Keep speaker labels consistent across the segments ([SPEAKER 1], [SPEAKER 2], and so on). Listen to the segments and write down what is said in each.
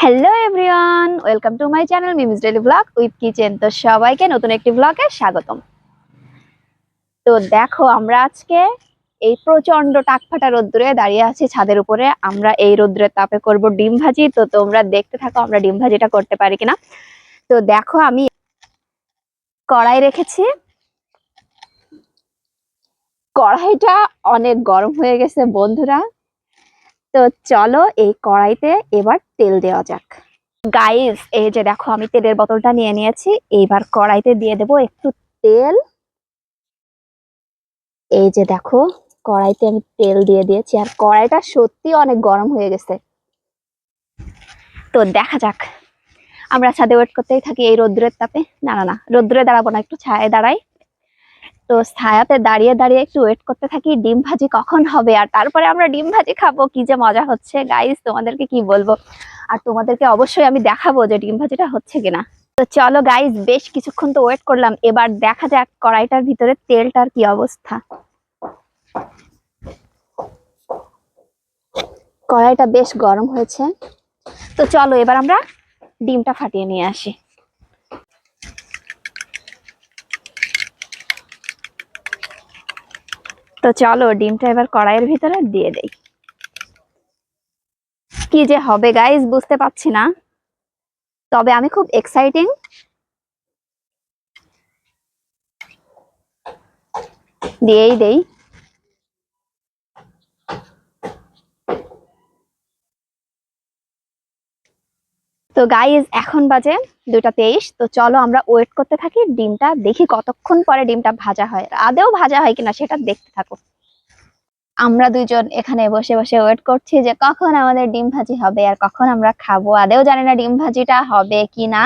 [SPEAKER 1] Hello everyone welcome to my channel Mimi's daily vlog with kitchen তো সবাইকে নতুন একটি ব্লগে স্বাগতম। তো দেখো, আমরা আজকে এই প্রচণ্ড টাকফাটা রোদ্দুরে দাঁড়িয়ে আছি ছাদের উপরে। আমরা এই রোদ্দুরের তাপে করব ডিম ভাজি। তো তোমরা দেখতে থাকো আমরা ডিম ভাজিটা করতে পারি কিনা। তো দেখো, আমি কড়াই রেখেছি। কড়াইটা অনেক গরম হয়ে গেছে, বন্ধুরা। তো চলো এই কড়াইতে এবার তেল দেওয়া যাক। গাইস এই যে দেখো আমি তেলের বোতলটা নিয়ে নিয়েছি, এইবার কড়াইতে দিয়ে দেব একটু তেল। এই যে দেখো, কড়াইতে আমি তেল দিয়ে দিয়েছি, আর কড়াইটা সত্যি অনেক গরম হয়ে গেছে। তো দেখা যাক, আমরা ছাদে ওয়েট করতেই থাকি এই রোদ্দুরের তাপে। না না না রোদ্দুরে দাঁড়াবো না, একটু ছায়ায় দাঁড়াই। তো ছায়াতে দাঁড়িয়ে দাঁড়িয়ে একটু ওয়েট করতে থাকি, ডিম ভাজি কখন হবে? আর তারপরে আমরা ডিম ভাজি খাব, কি যে মজা হচ্ছে। গাইস তোমাদেরকে কি বলব? আর তোমাদেরকে অবশ্যই আমি দেখাবো যে ডিম ভাজিটা হচ্ছে কিনা। তো চলো গাইস বেশ কিছুক্ষণ তো ওয়েট করলাম। এবার দেখা যাক কড়াইটার ভিতরে তেলটার কি অবস্থা। কড়াইটা বেশ গরম হয়েছে। তো চলো এবার আমরা ডিমটা ফাটিয়ে নিয়ে আসি। তো চলো ডিমটা এবার কড়াইয়ের ভিতরে দিয়ে দেই। কি যে হবে গাইজ বুঝতে পারছি না। তবে আমি খুব এক্সাইটিং দিয়েই দেই। তো গাইজ এখন বাজে দুটা তেইশ। তো চলো আমরা ওয়েট করতে থাকি, ডিমটা দেখি কতক্ষণ পরে ডিমটা ভাজা হয়। আদেও ভাজা হয় কিনা সেটা দেখতে থাকো। আমরা দুইজন এখানে বসে বসে ওয়েট করছি যে কখন আমাদের ডিম ভাজি হবে আর কখন আমরা খাব। আদেও জানি না ডিম ভাজিটা হবে কি না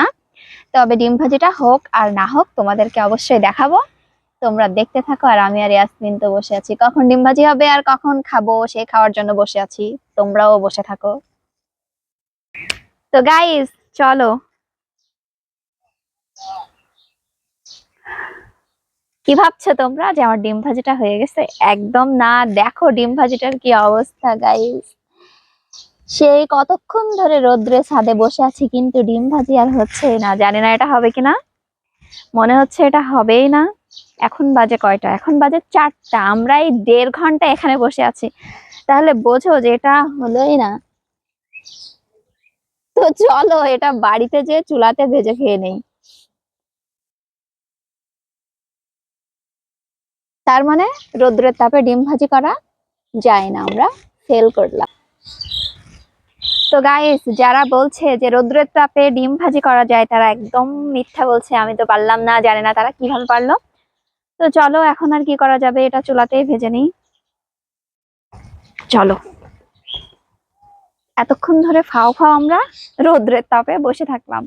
[SPEAKER 1] তবে ডিম ভাজিটা হোক আর না হোক, তোমাদেরকে অবশ্যই দেখাবো। তোমরা দেখতে থাকো আর আমি আর ইয়াসমিন তো বসে আছি। কখন ডিম ভাজি হবে আর কখন খাব সে খাওয়ার জন্য বসে আছি। তোমরাও বসে থাকো। তো গাইস চলো। কি ভাবছ তোমরা যে আমার ডিম ভাজিটা হয়ে গেছে? একদম না, দেখো ডিম ভাজিটার কি অবস্থা গাইস সেই কতক্ষণ ধরে রোদ্রে ছাদে বসে আছি, কিন্তু ডিম ভাজি আর হচ্ছে না। জানি না এটা হবে কিনা। মনে হচ্ছে এটা হবেই না। এখন বাজে কয়টা? এখন বাজে চারটা। আমরা এই দেড় ঘণ্টা এখানে বসে আছি। তাহলে বোঝো যে এটা হলোই না। তো চলো এটা বাড়িতে যে চুলাতে ভেজে খেয়ে নেই। তার মানে রোদ্রের তাপে ডিম ভাজি করা যায় না, আমরা ফেল করলাম। তো গাইস যারা বলছে যে রোদ্রের তাপে ডিম ভাজি করা যায়, তারা একদম মিথ্যা বলছে, আমি তো পারলাম না, জানে না তারা কীভাবে পারল। তো চলো, এখন আর কি করা যাবে, এটা চুলাতেই ভেজে নিই। চলো। এতক্ষণ ধরে ফাও ফাও আমরা রোদ্রের তাপে বসে থাকলাম।